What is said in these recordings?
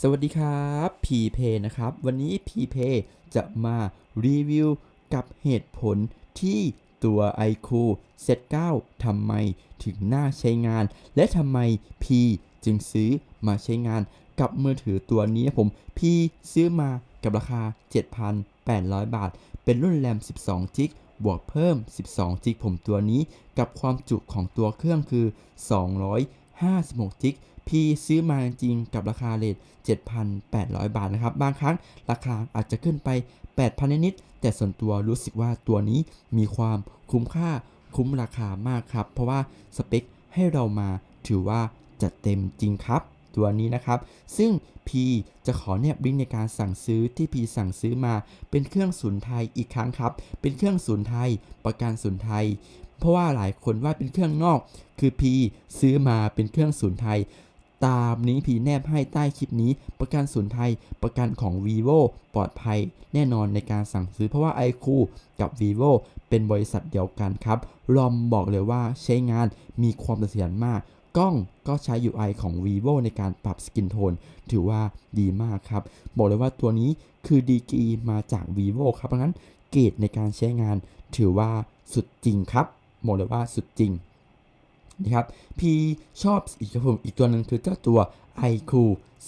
สวัสดีครับพีเพนะครับ วันนี้พีเพจะมารีวิวกับเหตุผลที่ตัว iQ Set 9ทำไมถึงน่าใช้งาน และทำไมพีจึงซื้อมาใช้งานกับมือถือตัวนี้นะผมพีซื้อมากับราคา 7,800 บาท เป็นรุ่นแรม 12 จิกบวกเพิ่ม 12 จิกผมตัวนี้ กับความจุของตัวเครื่องคือ 256 จิก พี่ซื้อมาจริงกับราคาเลท7,800 บาทนะครับ บางครั้งราคาอาจจะขึ้นไป 8,000 นิด แต่ส่วนตัวรู้สึกว่าตัวนี้มีความคุ้มค่าคุ้มราคามากครับ เพราะว่าสเปคให้เรามาถือว่าจัดเต็มจริงครับตัวนี้นะครับ ซึ่งพีจะขอแนบลิงก์ในการสั่งซื้อที่พีสั่งซื้อมา เป็นเครื่องศูนย์ไทยอีกครั้งครับ เป็นเครื่องศูนย์ไทย ประกันศูนย์ไทย เพราะว่าหลายคนว่าเป็นเครื่องนอก คือพีซื้อมาเป็นเครื่องศูนย์ไทย ตามนี้พีแนบให้ใต้คลิปนี้ ประกันศูนย์ไทย ประกันของ vivo ปลอดภัยแน่นอนในการสั่งซื้อเพราะว่า iQ กับ vivo เป็นบริษัทเดียวกันครับรอมบอกเลยว่าใช้งานมีความเสถียรมาก กล้องก็ใช้ UI ของ vivo ในการปรับสกินโทน ถือว่าดีมากครับ บอกเลยว่าตัวนี้คือดีกรีมาจาก vivo ครับเพราะงั้นเกรดในการใช้งานถือว่าสุดจริงครับบอกเลยว่าสุดจริง นะครับพีชอบอีกครับผมอีกตัวหนึ่งคือเจ้าตัว iQ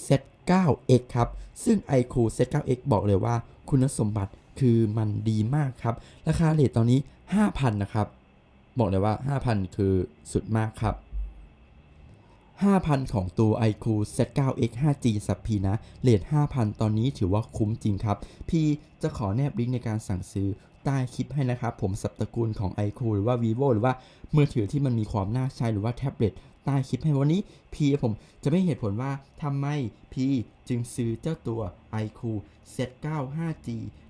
Z 9X ครับ ซึ่ง iQ Z 9X บอกเลยว่าคุณสมบัติคือมันดีมากครับ ราคาเลทตอนนี้ 5,000 นะครับ บอกเลยว่า 5,000 คือสุดมากครับ 5,000 ของตัว iQ Set 9X 5G สับพีนะเลท5,000 ตอนนี้ถือว่าคุ้มจริงครับ พี่จะขอแนบลิงก์ในการสั่งซื้อใต้คลิปให้นะครับ ผมสับตระกูลของ iQ หรือว่า vivo หรือว่ามือถือที่มันมีความน่าใช้หรือว่าแท็บเล็ตใต้คลิปให้วันนี้ พี่ผมจะไม่เหตุผลว่าทำไมพี่จึงซื้อเจ้าตัว iQ Set 9 5G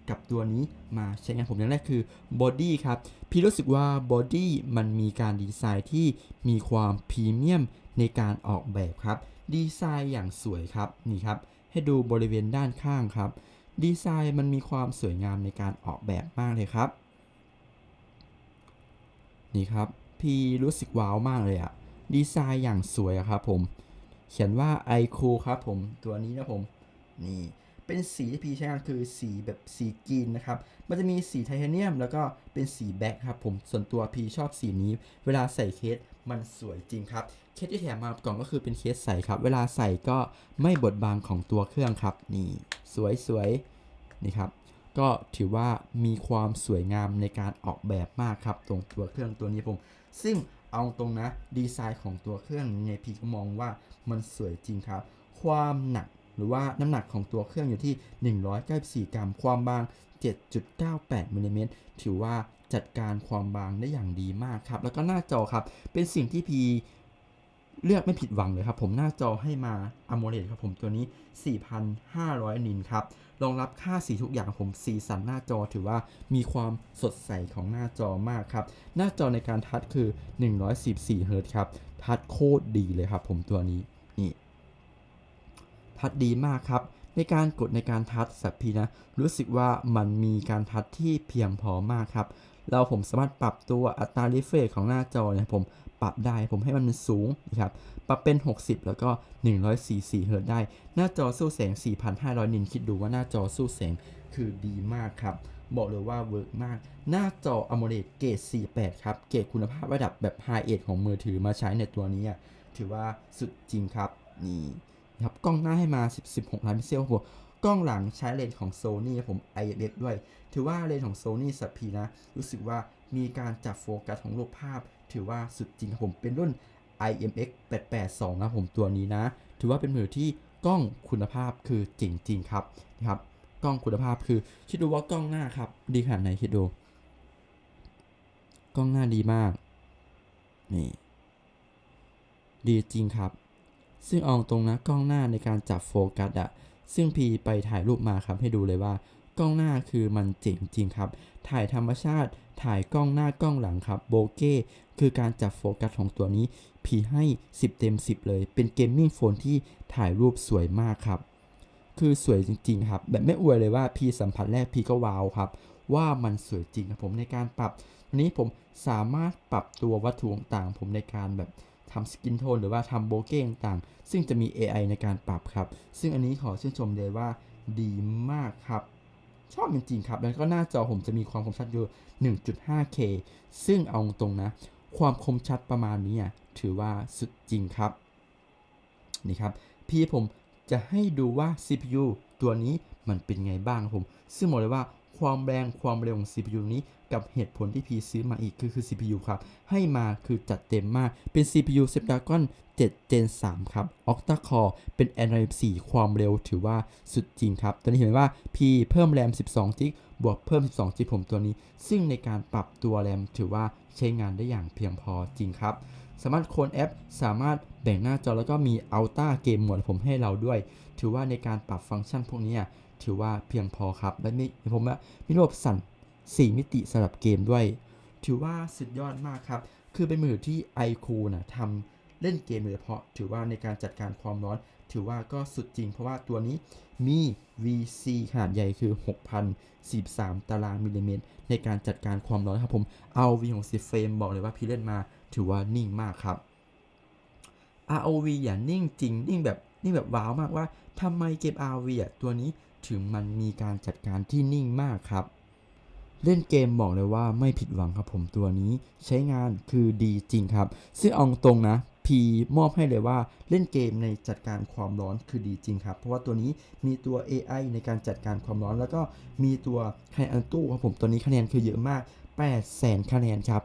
กับตัวนี้มาใช้งานผมอย่างแรกคือบอดี้ครับ พี่รู้สึกว่าบอดี้มันมีการดีไซน์ที่มีความพรีเมียม ในการออกแบบครับ ดีไซน์อย่างสวยครับนี่ครับ ให้ดูบริเวณด้านข้างครับ ดีไซน์มันมีความสวยงามในการออกแบบมากเลยครับ นี่ครับ พี่รู้สึกว้าวมากเลยอะดีไซน์อย่างสวยอะครับผม เขียนว่า i q o ครับผม ตัวนี้นะผม นี่เป็นสีที่พี่ใช้งานคือสีแบบสีกรีนนะครับ มันจะมีสีไทเทเนียม แล้วก็เป็นสีแบ็คครับผม ส่วนตัวพี่ชอบสีนี้ เวลาใส่เคสมันสวยจริงครับ เคสที่แถมมากล่องก็คือเป็นเคสใสครับ เวลาใส่ก็ไม่บดบางของตัวเครื่องครับ นี่สวยสวยๆนี่ครับก็ถือว่ามีความสวยงามในการออกแบบมากครับ ตรงตัวเครื่องตัวนี้ผม ซึ่งเอาตรงนะดีไซน์ของตัวเครื่องในพีก็มองว่ามันสวยจริงครับ ความหนักหรือว่าน้ำหนักของตัวเครื่องอยู่ที่ 194 กรัม ความบาง 7.98มิลลิเมตรถือว่าจัดการความบางได้อย่างดีมากครับ แล้วก็หน้าจอครับ เป็นสิ่งที่พี เลือกไม่ผิดหวังเลยครับผมหน้าจอให้มา AMOLED ครับผมตัวนี้ 4,500 นินครับรองรับค่าสีทุกอย่างผมสีสันหน้าจอถือว่ามีความสดใสของหน้าจอมากครับ หน้าจอในการทัชคือ 114เฮิรตครับ ทัชโคตรดีเลยครับผมตัวนี้นี่ทัชดีมากครับ ในการกดในการทัชสับพีนะ รู้สึกว่ามันมีการทัชที่เพียงพอมากครับ เราผมสามารถปรับตัวอัตรา refresh ของหน้าจอเนี่ยผมปรับได้ผมให้มันสูงนะครับปรับเป็น 60 แล้วก็ 144เฮิรตได้ หน้าจอสู้แสง 4,500 นิน คิดดูว่าหน้าจอสู้แสงคือดีมากครับ บอกเลยว่าเวิร์กมาก หน้าจอ AMOLED เกรด48 ครับ เกรดคุณภาพระดับแบบ High End ของมือถือมาใช้ในตัวนี้ ถือว่าสุดจริงครับ นี่ครับกล้องหน้าให้มา10.6ล้านพิกเซลครับผม กล้องหลังใช้เลนส์ของ Sony ครับผม IMX ด้วย ถือว่าเลนส์ของ Sony สัพพีนะ รู้สึกว่ามีการจับโฟกัสของรูปภาพ ถือว่าสุดจริงครับผมเป็นรุ่น IMX 882นะผมตัวนี้นะ ถือว่าเป็นมือที่กล้องคุณภาพคือจริง ๆ ครับนะครับกล้องคุณภาพคือคิดดูว่ากล้องหน้าครับ ดีขนาดไหนคิดดู กล้องหน้าดีมากนี่ดีจริงครับ ซึ่งเอาตรงนะกล้องหน้าในการจับโฟกัสอะ ซึ่งพีไปถ่ายรูปมาครับให้ดูเลยว่ากล้องหน้าคือมันเจ๋งจริงครับ ถ่ายธรรมชาติ ถ่ายกล้องหน้ากล้องหลังครับโบเก้คือการจับโฟกัสของตัวนี้พีให้ 10 เต็ม 10 เลย เป็นเกมมิ่งโฟนที่ถ่ายรูปสวยมากครับ คือสวยจริง ๆ ครับ แบบไม่อวยเลยว่าพีสัมผัสแรกพีก็ว้าวครับ ว่ามันสวยจริงครับผมในการปรับ วันนี้ผมสามารถปรับตัววัตถุต่างๆผมในการแบบ ทำสกินโทนหรือว่าทำโบเก้ต่างๆ ซึ่งจะมี AI ในการปรับครับ ซึ่งอันนี้ขอชื่นชมเลยว่าดีมากครับ ชอบจริงๆครับ แล้วก็หน้าจอผมจะมีความคมชัดอยู่ 1.5K ซึ่งเอาตรงนะ ความคมชัดประมาณนี้ถือว่าสุดจริงครับนี่ครับ พี่ผมจะให้ดูว่า CPU ตัวนี้มันเป็นไงบ้างครับผม ซึ่งบอกเลยว่า ความแรงความเร็วของ CPU นี้กับเหตุผลที่พีซื้อมาอีกคือคือ CPU ครับ ให้มาคือจัดเต็มมากเป็น CPU Snapdragon 7 Gen 3 ครับ Octa Core เป็น Android 4 ความเร็วถือว่าสุดจริงครับ ตอนนี้เห็นไหมว่าพีเพิ่มแรม 12 g b บวกเพิ่ม 12 g b ผมตัวนี้ ซึ่งในการปรับตัวแรมถือว่าใช้งานได้อย่างเพียงพอจริงครับ สามารถโคนแอป สามารถแบ่งหน้าจอแล้วก็มี Ultra Game Mode ผมให้เราด้วย ถือว่าในการปรับฟังก์ชันพวกนี้ถือว่าเพียงพอครับ และมีผมว่ามีระบบสั่น 4 มิติสำหรับเกมด้วย ถือว่าสุดยอดมากครับ คือเป็นมือถือที่ iQOO นะทำเล่นเกมโดยเฉพาะ ถือว่าในการจัดการความร้อน ถือว่าก็สุดจริง เพราะว่าตัวนี้มี VC ขนาดใหญ่คือ 6,043 ตารางมิลลิเมตร ในการจัดการความร้อนครับผม เอา V60 เฟรมบอกเลยว่าพี่เล่นมา ถือว่านิ่งมากครับ ROV อย่านิ่งจริง นิ่งแบบนิ่งแบบว้าวมากว่าทำไมเกม ROV อะตัวนี้ถึงมันมีการจัดการที่นิ่งมากครับ เล่นเกมบอกเลยว่าไม่ผิดหวังครับผมตัวนี้ใช้งานคือดีจริงครับ ซึ่งเอาตรงนะพีมอบให้เลยว่าเล่นเกมในจัดการความร้อนคือดีจริงครับ เพราะว่าตัวนี้มีตัว AI ในการจัดการความร้อน แล้วก็มีตัวคอันตู้ครับผมตัวนี้คะแนนคือเยอะมาก8 0 0แสนคะแนนครับ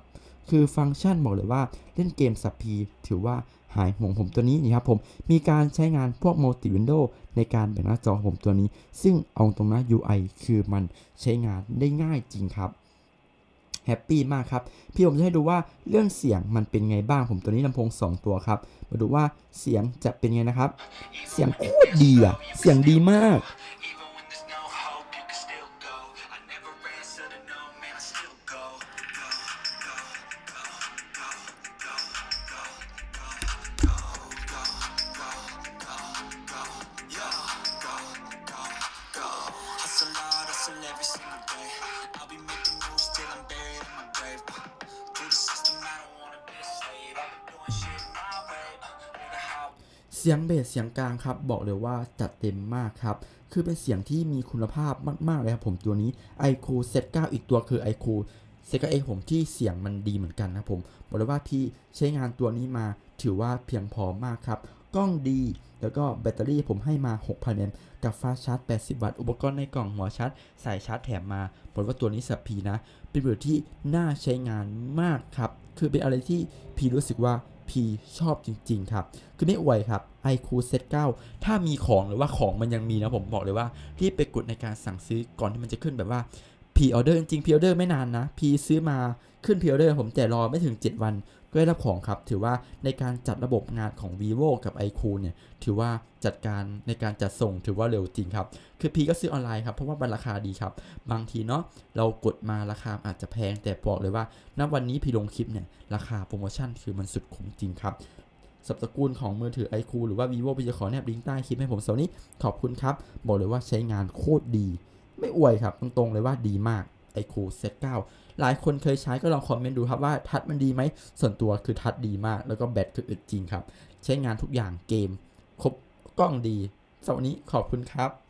คือฟังก์ชันบอกเลยว่าเล่นเกมสับพีถือว่าหายห่วงผมตัวนี้นี่ครับผมมีการใช้งานพวก multi window ในการแบ่งหน้าจอผมตัวนี้ ซึ่งเอาตรงนะ UI คือมันใช้งานได้ง่ายจริงครับแฮปปี้มากครับ พี่ผมจะให้ดูว่าเรื่องเสียงมันเป็นไงบ้างผมตัวนี้ลำโพง 2 ตัวครับ มาดูว่าเสียงจะเป็นไงนะครับ เสียงโคตรดีอะเสียงดีมาก สียงเบสเสียงกลางครับบอกเลยว่าจัดเต็มมากครับคือเป็นเสียงที่มีคุณภาพมากๆเลยครับผมตัวนี้ iQ Set 9อีกตัวคือ iQ Set 9 X ผมที่เสียงมันดีเหมือนกันนะผมบอกเลยว่าพี่ใช้งานตัวนี้มาถือว่าเพียงพอมากครับกล้องดี แล้วก็แบตเตอรี่ผมให้มา 6,000แอมป์กับฟ้าชาร์จ 80 วัตต์ อุปกรณ์ในกล่องหัวชาร์จสายชาร์จแถมมาบอกว่าตัวนี้สับพีนะ เป็นมือที่น่าใช้งานมากครับ คือเป็นอะไรที่พีรู้สึกว่า พี่ชอบจริง ๆ ครับคือไม่อวยครับ iQ Set 9ถ้ามีของหรือว่าของมันยังมีนะผมบอกเลยว่ารีบไปกดในการสั่งซื้อก่อนที่มันจะขึ้นแบบว่าพีออเดอร์จริงๆพีออเดอร์ไม่นานนะพีซื้อมาขึ้นพีออเดอร์ผมแต่รอไม่ถึง 7 วัน ก็ได้รับของครับ ถือว่าในการจัดระบบงานของ vivo กับ iQOO เนี่ยถือว่าจัดการในการจัดส่งถือว่าเร็วจริงครับ คือพีก็ซื้อออนไลน์ครับเพราะว่ามันราคาดีครับ บางทีเนาะเรากดมาราคาอาจจะแพงแต่บอกเลยว่าณวันนี้พีลงคลิปเนี่ยราคาโปรโมชั่นคือมันสุดคุ้มจริงครับสับตระกูลของมือถือ iQOO หรือว่า vivo พี่จะขอแนบลิงก์ใต้คลิปให้ผมสำหรับวันนี้ขอบคุณครับ บอกเลยว่าใช้งานโคตรดี ไม่อวยครับ ตรงๆเลยว่าดีมาก iQOO Set 9หลายคนเคยใช้ก็ลองคอมเมนต์ดูครับว่าทัชมันดีไหมส่วนตัวคือทัชดีมาก แล้วก็แบตคืออึดจริงครับ ใช้งานทุกอย่างเกม ครบกล้องดีสำหรับวันนี้ขอบคุณครับ